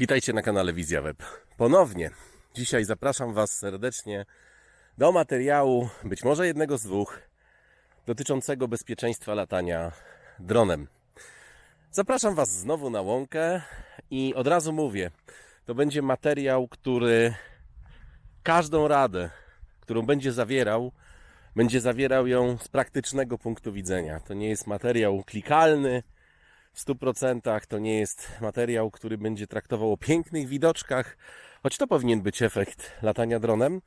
Witajcie na kanale Wizja Web. Ponownie. Dzisiaj zapraszam Was serdecznie do materiału, być może jednego z dwóch, dotyczącego bezpieczeństwa latania dronem. Zapraszam Was znowu na łąkę i od razu mówię, to będzie materiał, który każdą radę, którą będzie zawierał, będzie zawierał ją z praktycznego punktu widzenia. To nie jest materiał klikalny, w 100%. To nie jest materiał, który będzie traktował o pięknych widoczkach, choć to powinien być efekt latania dronem.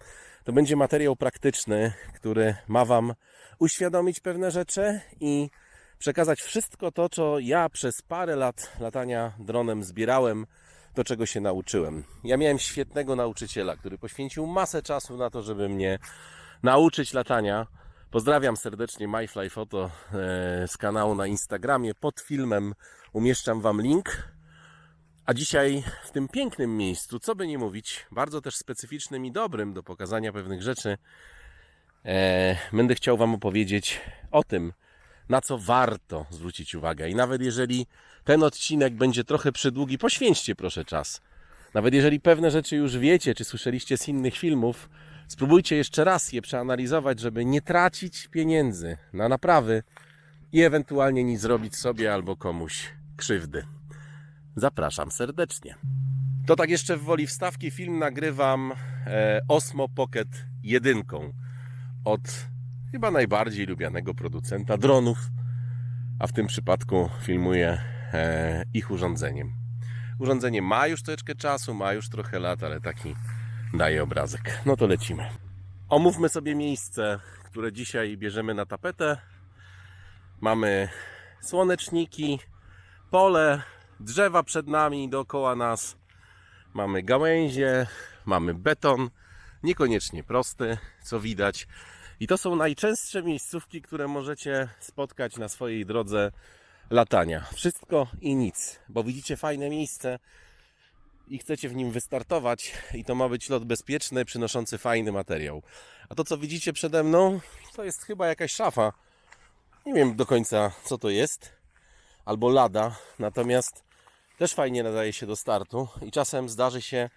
To będzie materiał praktyczny, który ma Wam uświadomić pewne rzeczy i przekazać wszystko to, co ja przez parę lat latania dronem zbierałem, do czego się nauczyłem. Ja miałem świetnego nauczyciela, który poświęcił masę czasu na to, żeby mnie nauczyć latania. Pozdrawiam serdecznie MyFly Photo e, z kanału na Instagramie. Pod filmem umieszczam Wam link. A dzisiaj w tym pięknym miejscu, co by nie mówić, bardzo też specyficznym i dobrym do pokazania pewnych rzeczy, e, będę chciał Wam opowiedzieć o tym, na co warto zwrócić uwagę. I nawet jeżeli ten odcinek będzie trochę przydługi, poświęćcie proszę czas. Nawet jeżeli pewne rzeczy już wiecie, czy słyszeliście z innych filmów, spróbujcie jeszcze raz je przeanalizować, żeby nie tracić pieniędzy na naprawy i ewentualnie nie zrobić sobie albo komuś krzywdy. Zapraszam serdecznie. To tak jeszcze w woli wstawki film nagrywam e, Osmo Pocket 1 od chyba najbardziej lubianego producenta dronów, a w tym przypadku filmuję e, ich urządzeniem. Urządzenie ma już troszeczkę czasu, ma już trochę lat, ale taki daje obrazek. No to lecimy. Omówmy sobie miejsce, które dzisiaj bierzemy na tapetę. Mamy słoneczniki, pole, drzewa przed nami, dookoła nas. Mamy gałęzie, mamy beton, niekoniecznie prosty, co widać. I to są najczęstsze miejscówki, które możecie spotkać na swojej drodze latania. Wszystko i nic, bo widzicie fajne miejsce i chcecie w nim wystartować i to ma być lot bezpieczny, przynoszący fajny materiał. A to co widzicie przede mną, to jest chyba jakaś szafa. Nie wiem do końca co to jest, albo lada, natomiast też fajnie nadaje się do startu i czasem zdarzy się,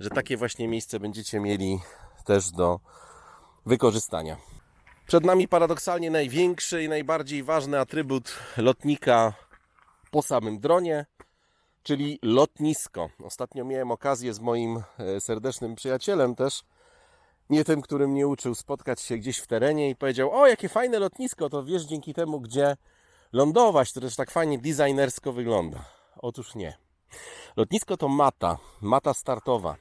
że takie właśnie miejsce będziecie mieli też do wykorzystania. Przed nami paradoksalnie największy i najbardziej ważny atrybut lotnika po samym dronie, czyli lotnisko. Ostatnio miałem okazję z moim e, serdecznym przyjacielem też, nie tym, który mnie uczył, spotkać się gdzieś w terenie i powiedział: O, jakie fajne lotnisko, to wiesz dzięki temu, gdzie lądować, to też tak fajnie designersko wygląda. Otóż nie. Lotnisko to mata, mata startowa.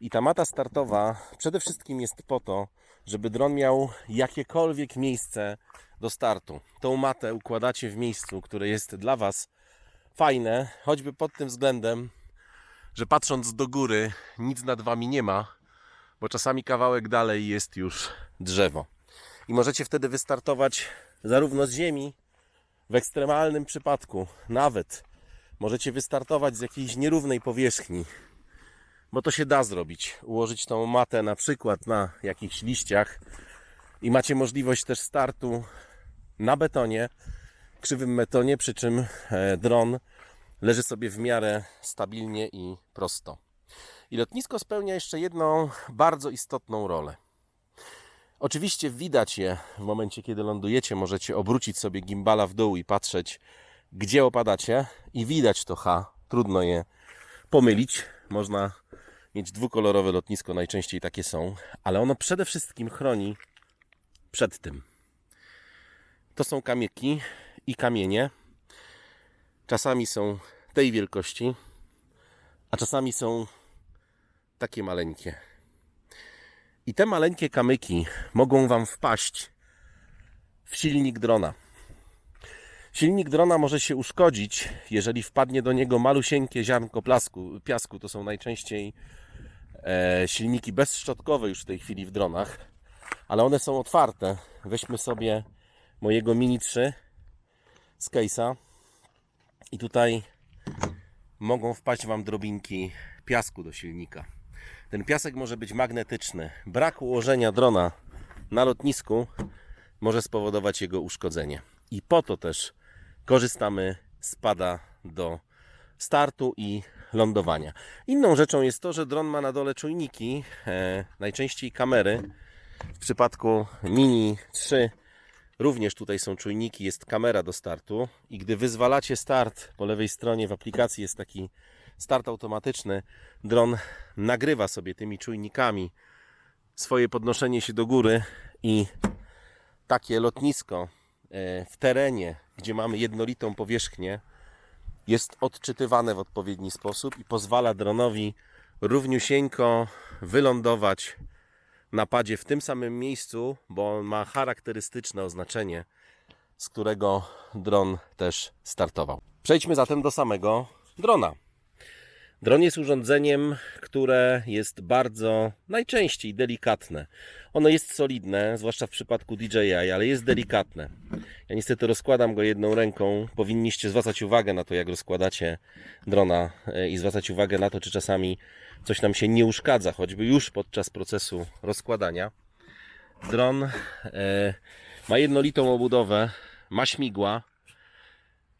I ta mata startowa przede wszystkim jest po to, żeby dron miał jakiekolwiek miejsce do startu. Tą matę układacie w miejscu, które jest dla Was fajne, choćby pod tym względem, że patrząc do góry nic nad Wami nie ma, bo czasami kawałek dalej jest już drzewo. I możecie wtedy wystartować zarówno z ziemi, w ekstremalnym przypadku nawet możecie wystartować z jakiejś nierównej powierzchni, bo to się da zrobić. Ułożyć tą matę na przykład na jakichś liściach i macie możliwość też startu na betonie, krzywym betonie, przy czym e, dron leży sobie w miarę stabilnie i prosto. I lotnisko spełnia jeszcze jedną bardzo istotną rolę. Oczywiście widać je w momencie, kiedy lądujecie. Możecie obrócić sobie gimbala w dół i patrzeć, gdzie opadacie, i widać to H. Trudno je pomylić. Można mieć dwukolorowe lotnisko, najczęściej takie są, ale ono przede wszystkim chroni przed tym. To są kamyki i kamienie. Czasami są tej wielkości, a czasami są takie maleńkie. I te maleńkie kamyki mogą Wam wpaść w silnik drona. Silnik drona może się uszkodzić, jeżeli wpadnie do niego malusieńkie ziarnko plasku, piasku. To są najczęściej e, silniki bezszczotkowe już w tej chwili w dronach, ale one są otwarte. Weźmy sobie mojego Mini 3 z case'a i tutaj mogą wpaść Wam drobinki piasku do silnika. Ten piasek może być magnetyczny. Brak ułożenia drona na lotnisku może spowodować jego uszkodzenie. I po to też korzystamy z pada do startu i lądowania. Inną rzeczą jest to, że dron ma na dole czujniki, e, najczęściej kamery. W przypadku Mini 3 również tutaj są czujniki, jest kamera do startu i gdy wyzwalacie start, po lewej stronie w aplikacji jest taki start automatyczny, dron nagrywa sobie tymi czujnikami swoje podnoszenie się do góry i takie lotnisko e, w terenie, gdzie mamy jednolitą powierzchnię, jest odczytywane w odpowiedni sposób i pozwala dronowi równiusieńko wylądować na padzie w tym samym miejscu, bo on ma charakterystyczne oznaczenie, z którego dron też startował. Przejdźmy zatem do samego drona. Dron jest urządzeniem, które jest bardzo najczęściej delikatne. Ono jest solidne, zwłaszcza w przypadku DJI, ale jest delikatne. Ja niestety rozkładam go jedną ręką. Powinniście zwracać uwagę na to, jak rozkładacie drona e, i zwracać uwagę na to, czy czasami coś nam się nie uszkadza, choćby już podczas procesu rozkładania. Dron e, ma jednolitą obudowę, ma śmigła,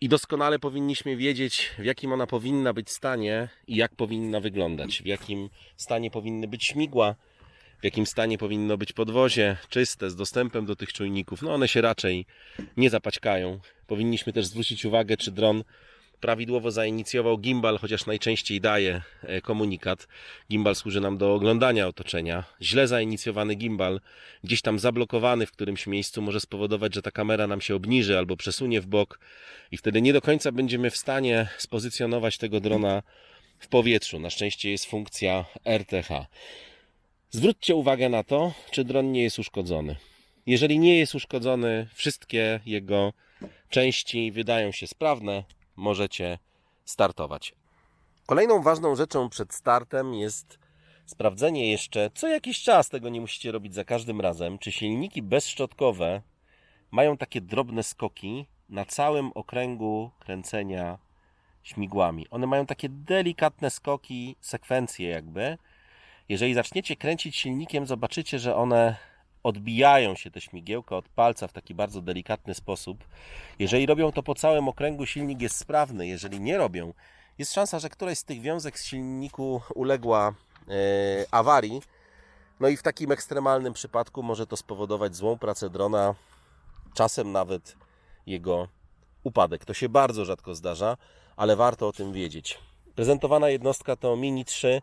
i doskonale powinniśmy wiedzieć, w jakim ona powinna być stanie i jak powinna wyglądać. W jakim stanie powinny być śmigła, w jakim stanie powinno być podwozie czyste, z dostępem do tych czujników. No one się raczej nie zapaćkają. Powinniśmy też zwrócić uwagę, czy dron prawidłowo zainicjował gimbal, chociaż najczęściej daje e, komunikat. Gimbal służy nam do oglądania otoczenia. Źle zainicjowany gimbal, gdzieś tam zablokowany w którymś miejscu, może spowodować, że ta kamera nam się obniży albo przesunie w bok i wtedy nie do końca będziemy w stanie spozycjonować tego drona w powietrzu. Na szczęście jest funkcja RTH. Zwróćcie uwagę na to, czy dron nie jest uszkodzony. Jeżeli nie jest uszkodzony, wszystkie jego części wydają się sprawne, możecie startować. Kolejną ważną rzeczą przed startem jest sprawdzenie jeszcze, co jakiś czas, tego nie musicie robić za każdym razem, czy silniki bezszczotkowe mają takie drobne skoki na całym okręgu kręcenia śmigłami. One mają takie delikatne skoki, sekwencje jakby. Jeżeli zaczniecie kręcić silnikiem, zobaczycie, że one odbijają się te śmigiełka od palca w taki bardzo delikatny sposób. Jeżeli robią to po całym okręgu, silnik jest sprawny. Jeżeli nie robią, jest szansa, że któraś z tych wiązek z silniku uległa e, awarii. No i w takim ekstremalnym przypadku może to spowodować złą pracę drona, czasem nawet jego upadek. To się bardzo rzadko zdarza, ale warto o tym wiedzieć. Prezentowana jednostka to Mini 3.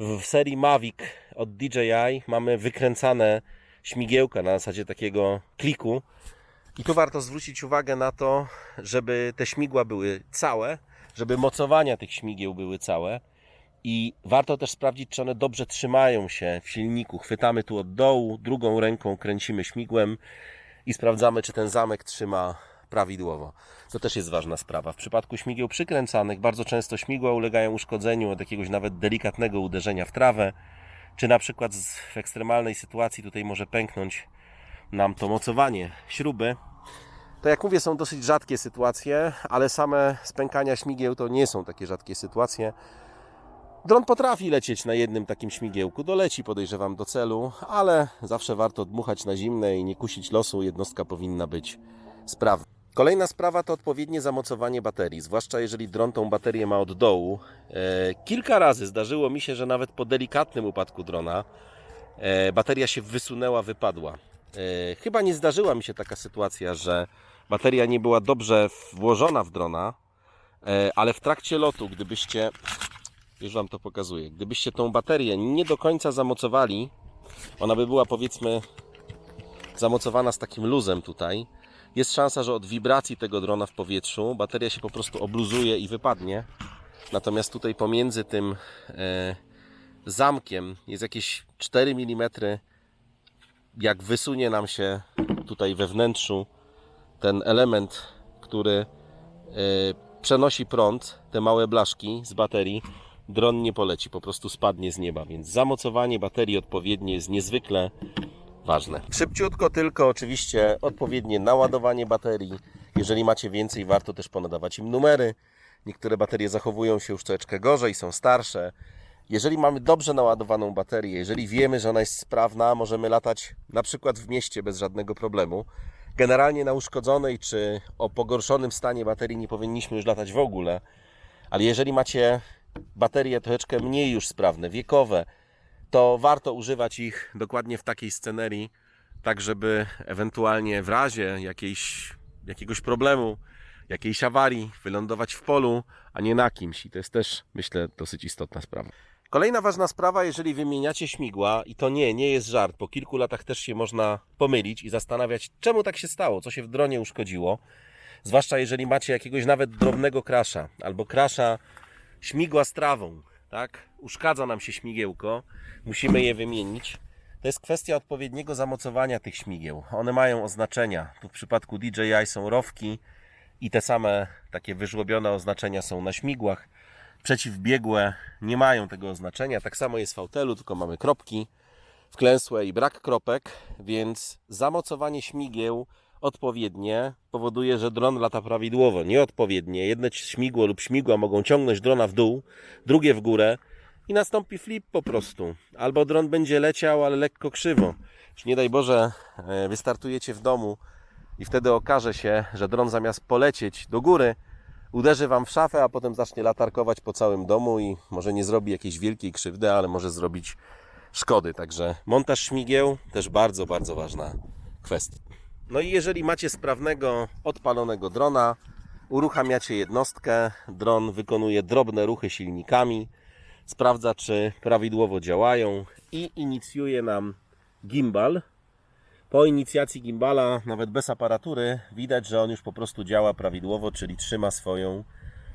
W serii Mavic od DJI mamy wykręcane śmigiełka na zasadzie takiego kliku. I tu warto zwrócić uwagę na to, żeby te śmigła były całe, żeby mocowania tych śmigieł były całe. I warto też sprawdzić, czy one dobrze trzymają się w silniku. Chwytamy tu od dołu, drugą ręką kręcimy śmigłem i sprawdzamy, czy ten zamek trzyma prawidłowo. To też jest ważna sprawa. W przypadku śmigieł przykręcanych bardzo często śmigła ulegają uszkodzeniu od jakiegoś nawet delikatnego uderzenia w trawę, czy na przykład w ekstremalnej sytuacji tutaj może pęknąć nam to mocowanie śruby. To jak mówię, są dosyć rzadkie sytuacje, ale same spękania śmigieł to nie są takie rzadkie sytuacje. Dron potrafi lecieć na jednym takim śmigiełku, doleci podejrzewam do celu, ale zawsze warto dmuchać na zimne i nie kusić losu, jednostka powinna być sprawna. Kolejna sprawa to odpowiednie zamocowanie baterii, zwłaszcza jeżeli dron tą baterię ma od dołu. E, kilka razy zdarzyło mi się, że nawet po delikatnym upadku drona e, bateria się wysunęła, wypadła. E, chyba nie zdarzyła mi się taka sytuacja, że bateria nie była dobrze włożona w drona, ale w trakcie lotu, gdybyście, już Wam to pokazuję, gdybyście tą baterię nie do końca zamocowali, ona by była powiedzmy zamocowana z takim luzem tutaj, jest szansa, że od wibracji tego drona w powietrzu bateria się po prostu obluzuje i wypadnie. Natomiast tutaj pomiędzy tym e, zamkiem jest jakieś 4 mm. Jak wysunie nam się tutaj we wnętrzu ten element, który e, przenosi prąd, te małe blaszki z baterii, dron nie poleci, po prostu spadnie z nieba. Więc zamocowanie baterii odpowiednie jest niezwykle ważne. Szybciutko tylko oczywiście odpowiednie naładowanie baterii. Jeżeli macie więcej, warto też ponadawać im numery. Niektóre baterie zachowują się już troszeczkę gorzej, są starsze. Jeżeli mamy dobrze naładowaną baterię, jeżeli wiemy, że ona jest sprawna, możemy latać na przykład w mieście bez żadnego problemu. Generalnie na uszkodzonej czy o pogorszonym stanie baterii nie powinniśmy już latać w ogóle, ale jeżeli macie baterie troszeczkę mniej już sprawne, wiekowe, to warto używać ich dokładnie w takiej scenerii, tak żeby ewentualnie w razie jakiejś, jakiegoś problemu, jakiejś awarii wylądować w polu, a nie na kimś. I to jest też, myślę, dosyć istotna sprawa. Kolejna ważna sprawa, jeżeli wymieniacie śmigła, i to nie, nie jest żart, po kilku latach też się można pomylić i zastanawiać, czemu tak się stało, co się w dronie uszkodziło. Zwłaszcza jeżeli macie jakiegoś nawet drobnego krasza, albo krasza śmigła z trawą, tak? Uszkadza nam się śmigiełko, musimy je wymienić. To jest kwestia odpowiedniego zamocowania tych śmigieł. One mają oznaczenia. Tu w przypadku DJI są rowki i te same takie wyżłobione oznaczenia są na śmigłach. Przeciwbiegłe nie mają tego oznaczenia. Tak samo jest w autelu, tylko mamy kropki wklęsłe i brak kropek, więc zamocowanie śmigieł odpowiednie powoduje, że dron lata prawidłowo. Nieodpowiednie. Jedno śmigło lub śmigła mogą ciągnąć drona w dół, drugie w górę i nastąpi flip po prostu. Albo dron będzie leciał, ale lekko krzywo. Już nie daj Boże, e, wystartujecie w domu i wtedy okaże się, że dron zamiast polecieć do góry, uderzy Wam w szafę, a potem zacznie latarkować po całym domu i może nie zrobi jakiejś wielkiej krzywdy, ale może zrobić szkody. Także montaż śmigieł też bardzo, bardzo ważna kwestia. No i jeżeli macie sprawnego, odpalonego drona, uruchamiacie jednostkę, dron wykonuje drobne ruchy silnikami, sprawdza czy prawidłowo działają i inicjuje nam gimbal. Po inicjacji gimbala, nawet bez aparatury, widać, że on już po prostu działa prawidłowo, czyli trzyma swoją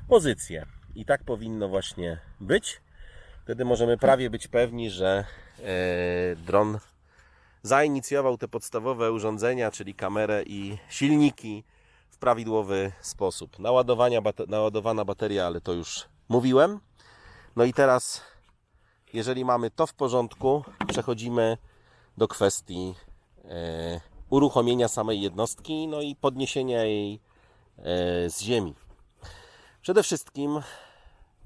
pozycję. I tak powinno właśnie być. Wtedy możemy prawie być pewni, że e, dron zainicjował te podstawowe urządzenia, czyli kamerę i silniki w prawidłowy sposób. Naładowania, naładowana bateria, ale to już mówiłem. No i teraz, jeżeli mamy to w porządku, przechodzimy do kwestii e, uruchomienia samej jednostki, no i podniesienia jej e, z ziemi. Przede wszystkim,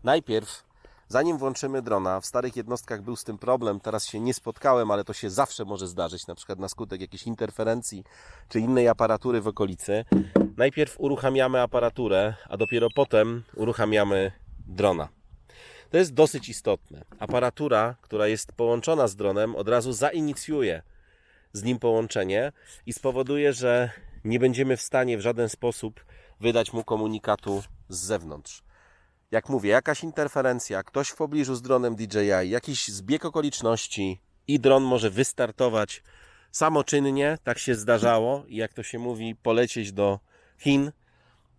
najpierw, zanim włączymy drona, w starych jednostkach był z tym problem, teraz się nie spotkałem, ale to się zawsze może zdarzyć, na przykład na skutek jakiejś interferencji czy innej aparatury w okolicy. Najpierw uruchamiamy aparaturę, a dopiero potem uruchamiamy drona. To jest dosyć istotne. Aparatura, która jest połączona z dronem, od razu zainicjuje z nim połączenie i spowoduje, że nie będziemy w stanie w żaden sposób wydać mu komunikatu z zewnątrz. Jak mówię, jakaś interferencja, ktoś w pobliżu z dronem DJI, jakiś zbieg okoliczności i dron może wystartować samoczynnie, tak się zdarzało i jak to się mówi, polecieć do Chin,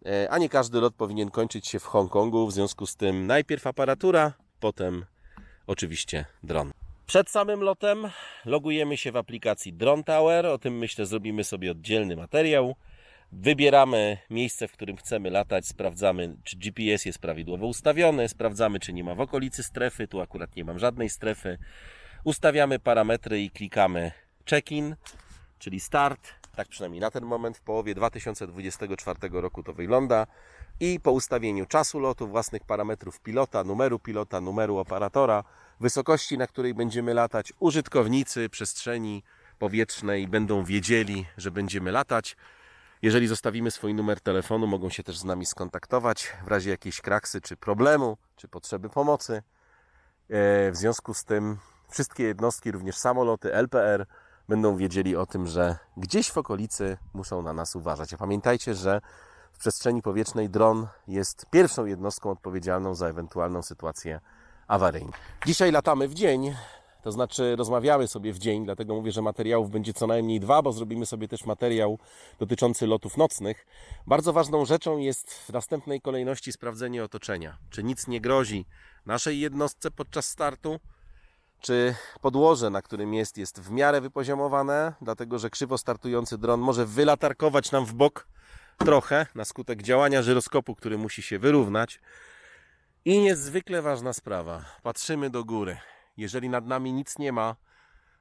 E, a nie każdy lot powinien kończyć się w Hongkongu. W związku z tym najpierw aparatura, potem oczywiście dron. Przed samym lotem logujemy się w aplikacji Drone Tower. O tym myślę zrobimy sobie oddzielny materiał. Wybieramy miejsce, w którym chcemy latać, sprawdzamy, czy GPS jest prawidłowo ustawiony, sprawdzamy, czy nie ma w okolicy strefy. Tu akurat nie mam żadnej strefy. Ustawiamy parametry i klikamy check-in, czyli start. Tak przynajmniej na ten moment w połowie 2024 roku to wygląda. I po ustawieniu czasu lotu, własnych parametrów pilota, numeru pilota, numeru operatora, wysokości, na której będziemy latać, użytkownicy przestrzeni powietrznej będą wiedzieli, że będziemy latać. Jeżeli zostawimy swój numer telefonu, mogą się też z nami skontaktować w razie jakiejś kraksy, czy problemu, czy potrzeby pomocy. E, W związku z tym wszystkie jednostki, również samoloty LPR, będą wiedzieli o tym, że gdzieś w okolicy muszą na nas uważać. A pamiętajcie, że w przestrzeni powietrznej dron jest pierwszą jednostką odpowiedzialną za ewentualną sytuację awaryjną. Dzisiaj latamy w dzień, to znaczy rozmawiamy sobie w dzień, dlatego mówię, że materiałów będzie co najmniej dwa, bo zrobimy sobie też materiał dotyczący lotów nocnych. Bardzo ważną rzeczą jest w następnej kolejności sprawdzenie otoczenia. Czy nic nie grozi naszej jednostce podczas startu, czy podłoże, na którym jest, jest w miarę wypoziomowane, dlatego że krzywo startujący dron może wylatarkować nam w bok trochę na skutek działania żyroskopu, który musi się wyrównać. I niezwykle ważna sprawa. Patrzymy do góry. Jeżeli nad nami nic nie ma,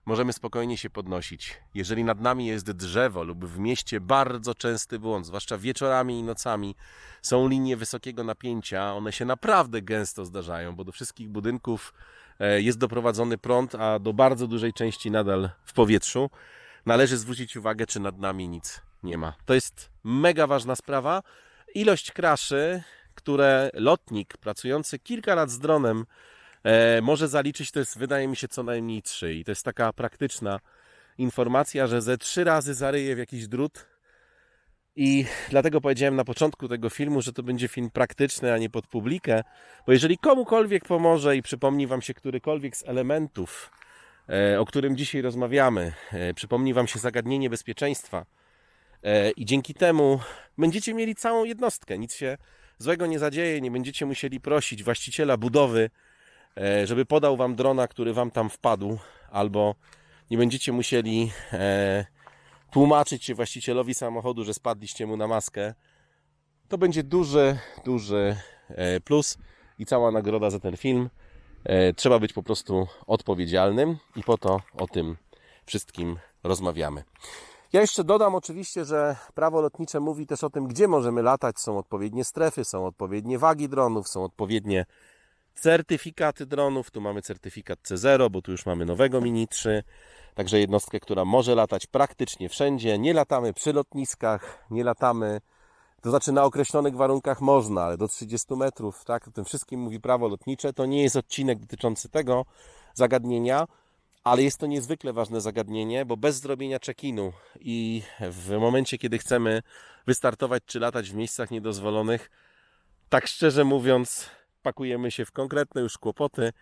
możemy spokojnie się podnosić. Jeżeli nad nami jest drzewo lub w mieście bardzo częsty błąd, zwłaszcza wieczorami i nocami, są linie wysokiego napięcia, one się naprawdę gęsto zdarzają, bo do wszystkich budynków e, jest doprowadzony prąd, a do bardzo dużej części nadal w powietrzu. Należy zwrócić uwagę, czy nad nami nic nie ma. To jest mega ważna sprawa. Ilość kraszy, które lotnik pracujący kilka lat z dronem może zaliczyć, to jest wydaje mi się co najmniej trzy. I to jest taka praktyczna informacja, że ze trzy razy zaryje w jakiś drut. I dlatego powiedziałem na początku tego filmu, że to będzie film praktyczny, a nie pod publikę, bo jeżeli komukolwiek pomoże i przypomni Wam się którykolwiek z elementów, e, o którym dzisiaj rozmawiamy, e, przypomni Wam się zagadnienie bezpieczeństwa e, i dzięki temu będziecie mieli całą jednostkę, nic się złego nie zadzieje, nie będziecie musieli prosić właściciela budowy, e, żeby podał Wam drona, który Wam tam wpadł, albo nie będziecie musieli e, tłumaczyć się właścicielowi samochodu, że spadliście mu na maskę. To będzie duży, duży e, plus i cała nagroda za ten film. E, Trzeba być po prostu odpowiedzialnym i po to o tym wszystkim rozmawiamy. Ja jeszcze dodam oczywiście, że prawo lotnicze mówi też o tym, gdzie możemy latać. Są odpowiednie strefy, są odpowiednie wagi dronów, są odpowiednie certyfikaty dronów. Tu mamy certyfikat C0, bo tu już mamy nowego Mini 3. Także jednostkę, która może latać praktycznie wszędzie. Nie latamy przy lotniskach, nie latamy, to znaczy na określonych warunkach można, ale do 30 metrów, tak? O tym wszystkim mówi prawo lotnicze. To nie jest odcinek dotyczący tego zagadnienia, ale jest to niezwykle ważne zagadnienie, bo bez zrobienia check-inu i w momencie, kiedy chcemy wystartować czy latać w miejscach niedozwolonych, tak szczerze mówiąc, pakujemy się w konkretne już kłopoty.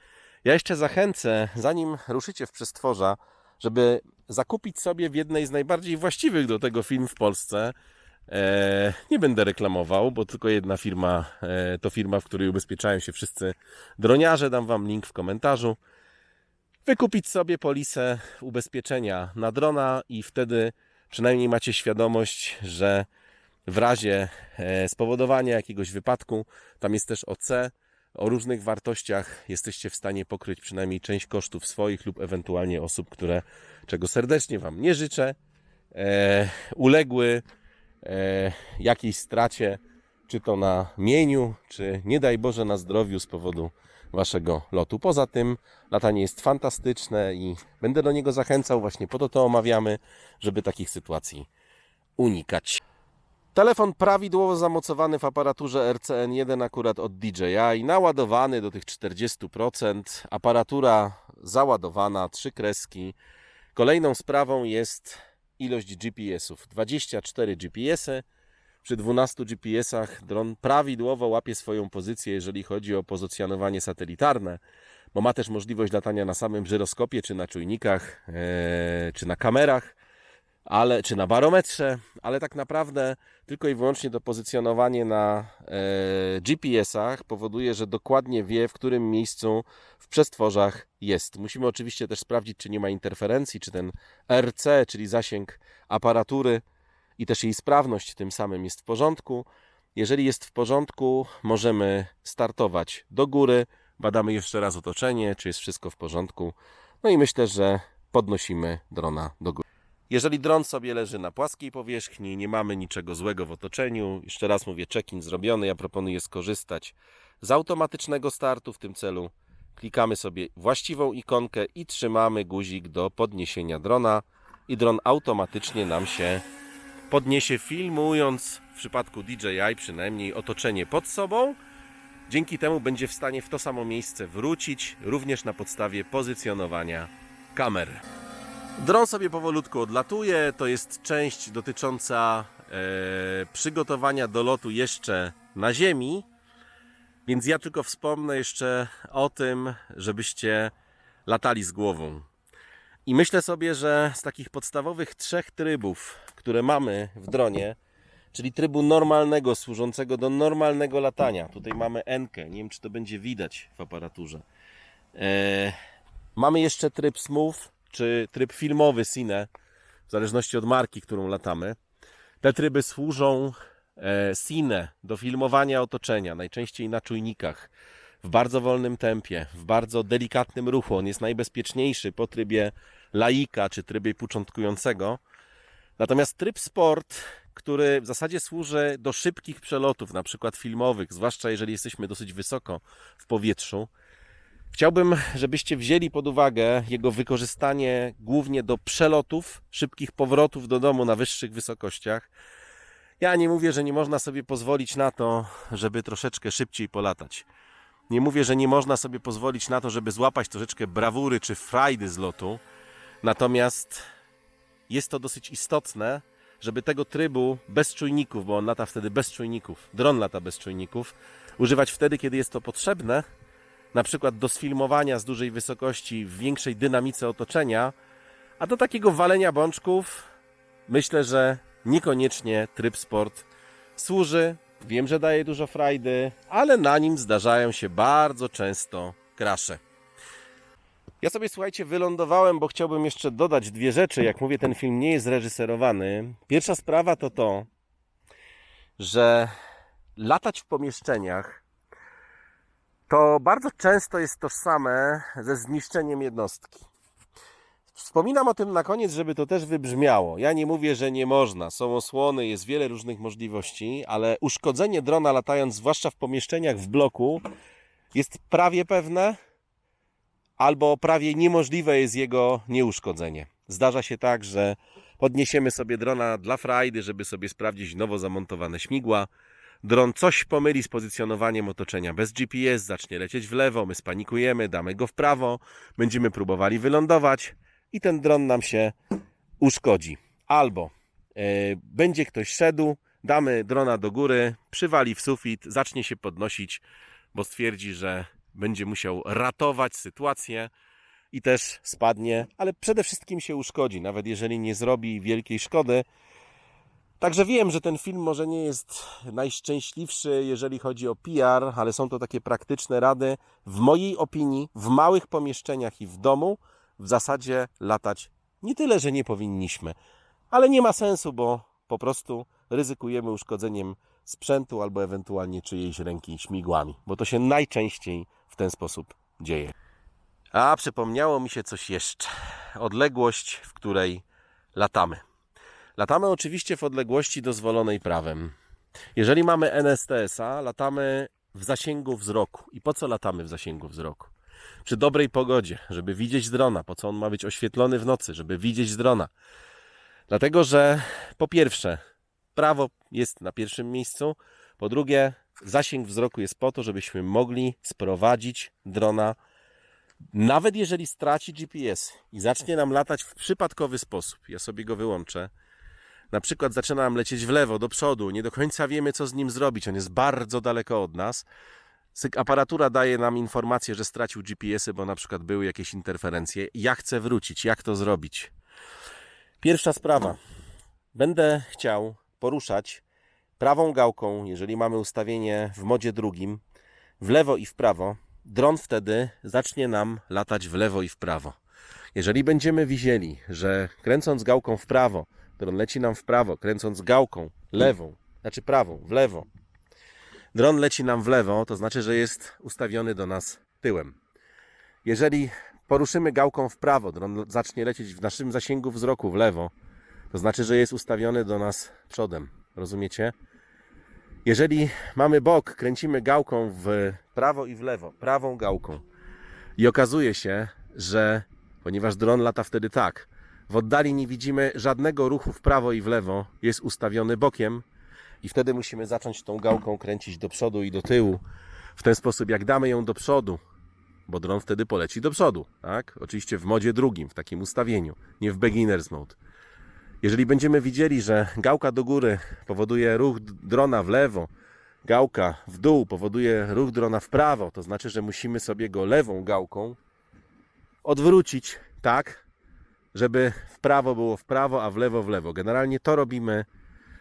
Ja jeszcze zachęcę, zanim ruszycie w przestworza, żeby zakupić sobie w jednej z najbardziej właściwych do tego film w Polsce. E, nie będę reklamował, bo tylko jedna firma e, to firma, w której ubezpieczają się wszyscy droniarze. Dam Wam link w komentarzu. Wykupić sobie polisę ubezpieczenia na drona i wtedy przynajmniej macie świadomość, że w razie e, spowodowania jakiegoś wypadku, tam jest też OC, o różnych wartościach jesteście w stanie pokryć przynajmniej część kosztów swoich lub ewentualnie osób, które, czego serdecznie Wam nie życzę, e, uległy e, jakiejś stracie, czy to na mieniu, czy nie daj Boże na zdrowiu z powodu Waszego lotu. Poza tym latanie jest fantastyczne i będę do niego zachęcał, właśnie po to to omawiamy, żeby takich sytuacji unikać. Telefon prawidłowo zamocowany w aparaturze RCN1 akurat od DJI, naładowany do tych 40%, aparatura załadowana, trzy kreski. Kolejną sprawą jest ilość GPS-ów. 24 GPS-y. Przy 12 GPS-ach dron prawidłowo łapie swoją pozycję, jeżeli chodzi o pozycjonowanie satelitarne, bo ma też możliwość latania na samym żyroskopie, czy na czujnikach, e, czy na kamerach ale, czy na barometrze, ale tak naprawdę tylko i wyłącznie to pozycjonowanie na e, GPS-ach powoduje, że dokładnie wie, w którym miejscu w przestworzach jest. Musimy oczywiście też sprawdzić, czy nie ma interferencji, czy ten RC, czyli zasięg aparatury i też jej sprawność tym samym jest w porządku. Jeżeli jest w porządku, możemy startować do góry, badamy jeszcze raz otoczenie, czy jest wszystko w porządku. No i myślę, że podnosimy drona do góry. Jeżeli dron sobie leży na płaskiej powierzchni, nie mamy niczego złego w otoczeniu, jeszcze raz mówię, check-in zrobiony, ja proponuję skorzystać z automatycznego startu w tym celu. Klikamy sobie właściwą ikonkę i trzymamy guzik do podniesienia drona i dron automatycznie nam się podniesie, filmując w przypadku DJI przynajmniej otoczenie pod sobą. Dzięki temu będzie w stanie w to samo miejsce wrócić, również na podstawie pozycjonowania kamer. Dron sobie powolutku odlatuje. To jest część dotycząca e, przygotowania do lotu jeszcze na ziemi. Więc ja tylko wspomnę jeszcze o tym, żebyście latali z głową. I myślę sobie, że z takich podstawowych trzech trybów, które mamy w dronie, czyli trybu normalnego, służącego do normalnego latania. Tutaj mamy N-kę, nie wiem czy to będzie widać w aparaturze. E, mamy jeszcze tryb smooth, czy tryb filmowy Cine, w zależności od marki, którą latamy. Te tryby służą e, Cine do filmowania otoczenia, najczęściej na czujnikach, w bardzo wolnym tempie, w bardzo delikatnym ruchu. On jest najbezpieczniejszy po trybie laika czy trybie początkującego. Natomiast tryb sport, który w zasadzie służy do szybkich przelotów, na przykład filmowych, zwłaszcza jeżeli jesteśmy dosyć wysoko w powietrzu, Chciałbym, żebyście wzięli pod uwagę jego wykorzystanie głównie do przelotów, szybkich powrotów do domu na wyższych wysokościach. Ja nie mówię, że nie można sobie pozwolić na to, żeby troszeczkę szybciej polatać. Nie mówię, że nie można sobie pozwolić na to, żeby złapać troszeczkę brawury czy frajdy z lotu. Natomiast jest to dosyć istotne, żeby tego trybu bez czujników, bo on lata wtedy bez czujników, dron lata bez czujników, używać wtedy, kiedy jest to potrzebne, na przykład do sfilmowania z dużej wysokości w większej dynamice otoczenia, a do takiego walenia bączków myślę, że niekoniecznie tryb sport służy. Wiem, że daje dużo frajdy, ale na nim zdarzają się bardzo często krasze. Ja sobie, słuchajcie, wylądowałem, bo chciałbym jeszcze dodać dwie rzeczy. Jak mówię, ten film nie jest zreżyserowany. Pierwsza sprawa to to, że latać w pomieszczeniach to bardzo często jest tożsame ze zniszczeniem jednostki. Wspominam o tym na koniec, żeby to też wybrzmiało. Ja nie mówię, że nie można. Są osłony, jest wiele różnych możliwości, ale uszkodzenie drona latając, zwłaszcza w pomieszczeniach w bloku, jest prawie pewne, albo prawie niemożliwe jest jego nieuszkodzenie. Zdarza się tak, że podniesiemy sobie drona dla frajdy, żeby sobie sprawdzić nowo zamontowane śmigła. Dron coś pomyli z pozycjonowaniem otoczenia bez GPS, zacznie lecieć w lewo, my spanikujemy, damy go w prawo, będziemy próbowali wylądować i ten dron nam się uszkodzi. Albo e, będzie ktoś szedł, damy drona do góry, przywali w sufit, zacznie się podnosić, bo stwierdzi, że będzie musiał ratować sytuację i też spadnie, ale przede wszystkim się uszkodzi, nawet jeżeli nie zrobi wielkiej szkody. Także wiem, że ten film może nie jest najszczęśliwszy, jeżeli chodzi o PR, ale są to takie praktyczne rady. W mojej opinii, w małych pomieszczeniach i w domu, w zasadzie latać nie tyle, że nie powinniśmy, ale nie ma sensu, bo po prostu ryzykujemy uszkodzeniem sprzętu albo ewentualnie czyjejś ręki śmigłami, bo to się najczęściej w ten sposób dzieje. A przypomniało mi się coś jeszcze. Odległość, w której latamy. Latamy oczywiście w odległości dozwolonej prawem. Jeżeli mamy NSTS-a, latamy w zasięgu wzroku. I po co latamy w zasięgu wzroku? Przy dobrej pogodzie, żeby widzieć drona. Po co on ma być oświetlony w nocy? Żeby widzieć drona. Dlatego, że po pierwsze, prawo jest na pierwszym miejscu. Po drugie, zasięg wzroku jest po to, żebyśmy mogli sprowadzić drona, nawet jeżeli straci GPS i zacznie nam latać w przypadkowy sposób. Ja sobie go wyłączę. Na przykład zaczyna nam lecieć w lewo, do przodu, nie do końca wiemy, co z nim zrobić. On jest bardzo daleko od nas. Aparatura daje nam informację, że stracił GPS-y, bo na przykład były jakieś interferencje. Ja chcę wrócić. Jak to zrobić? Pierwsza sprawa. Będę chciał poruszać prawą gałką, jeżeli mamy ustawienie w modzie drugim, w lewo i w prawo. Dron wtedy zacznie nam latać w lewo i w prawo. Jeżeli będziemy widzieli, że kręcąc gałką w prawo, dron leci nam w prawo, kręcąc gałką lewą, znaczy prawą, w lewo, dron leci nam w lewo, to znaczy, że jest ustawiony do nas tyłem. Jeżeli poruszymy gałką w prawo, dron zacznie lecieć w naszym zasięgu wzroku w lewo, to znaczy, że jest ustawiony do nas przodem. Rozumiecie? Jeżeli mamy bok, kręcimy gałką w prawo i w lewo, prawą gałką i okazuje się, że ponieważ dron lata wtedy tak, w oddali nie widzimy żadnego ruchu w prawo i w lewo, jest ustawiony bokiem i wtedy musimy zacząć tą gałką kręcić do przodu i do tyłu. W ten sposób, jak damy ją do przodu, bo dron wtedy poleci do przodu, tak? Oczywiście w modzie drugim, w takim ustawieniu, nie w beginners mode. Jeżeli będziemy widzieli, że gałka do góry powoduje ruch drona w lewo, gałka w dół powoduje ruch drona w prawo, to znaczy, że musimy sobie go lewą gałką odwrócić tak, żeby w prawo było w prawo, a w lewo w lewo. Generalnie to robimy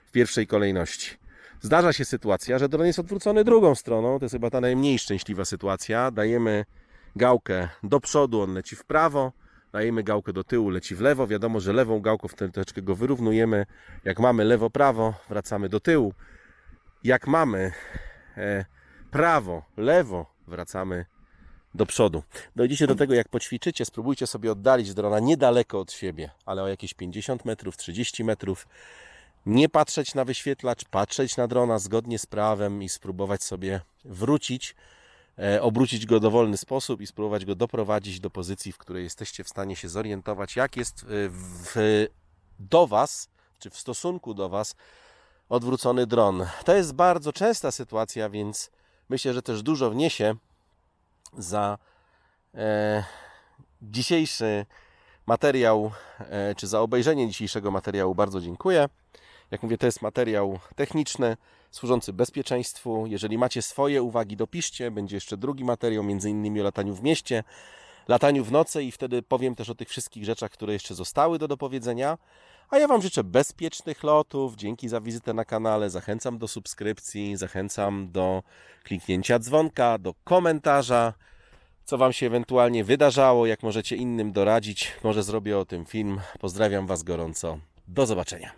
w pierwszej kolejności. Zdarza się sytuacja, że dron jest odwrócony drugą stroną. To jest chyba ta najmniej szczęśliwa sytuacja. Dajemy gałkę do przodu, on leci w prawo. Dajemy gałkę do tyłu, leci w lewo. Wiadomo, że lewą gałką wtedy troszeczkę go wyrównujemy. Jak mamy lewo-prawo, wracamy do tyłu. Jak mamy e, prawo, lewo, wracamy do przodu. Dojdziecie do tego, jak poćwiczycie, spróbujcie sobie oddalić drona niedaleko od siebie, ale o jakieś 50 metrów, 30 metrów. Nie patrzeć na wyświetlacz, patrzeć na drona zgodnie z prawem i spróbować sobie wrócić, e, obrócić go w dowolny sposób i spróbować go doprowadzić do pozycji, w której jesteście w stanie się zorientować, jak jest e, w, do Was, czy w stosunku do Was odwrócony dron. To jest bardzo częsta sytuacja, więc myślę, że też dużo wniesie za e, dzisiejszy materiał, e, czy za obejrzenie dzisiejszego materiału. Bardzo dziękuję. Jak mówię, to jest materiał techniczny, służący bezpieczeństwu. Jeżeli macie swoje uwagi, dopiszcie. Będzie jeszcze drugi materiał, między innymi o lataniu w mieście, lataniu w nocy i wtedy powiem też o tych wszystkich rzeczach, które jeszcze zostały do dopowiedzenia. A ja Wam życzę bezpiecznych lotów. Dzięki za wizytę na kanale. Zachęcam do subskrypcji, zachęcam do kliknięcia dzwonka, do komentarza, co Wam się ewentualnie wydarzało, jak możecie innym doradzić. Może zrobię o tym film. Pozdrawiam Was gorąco. Do zobaczenia.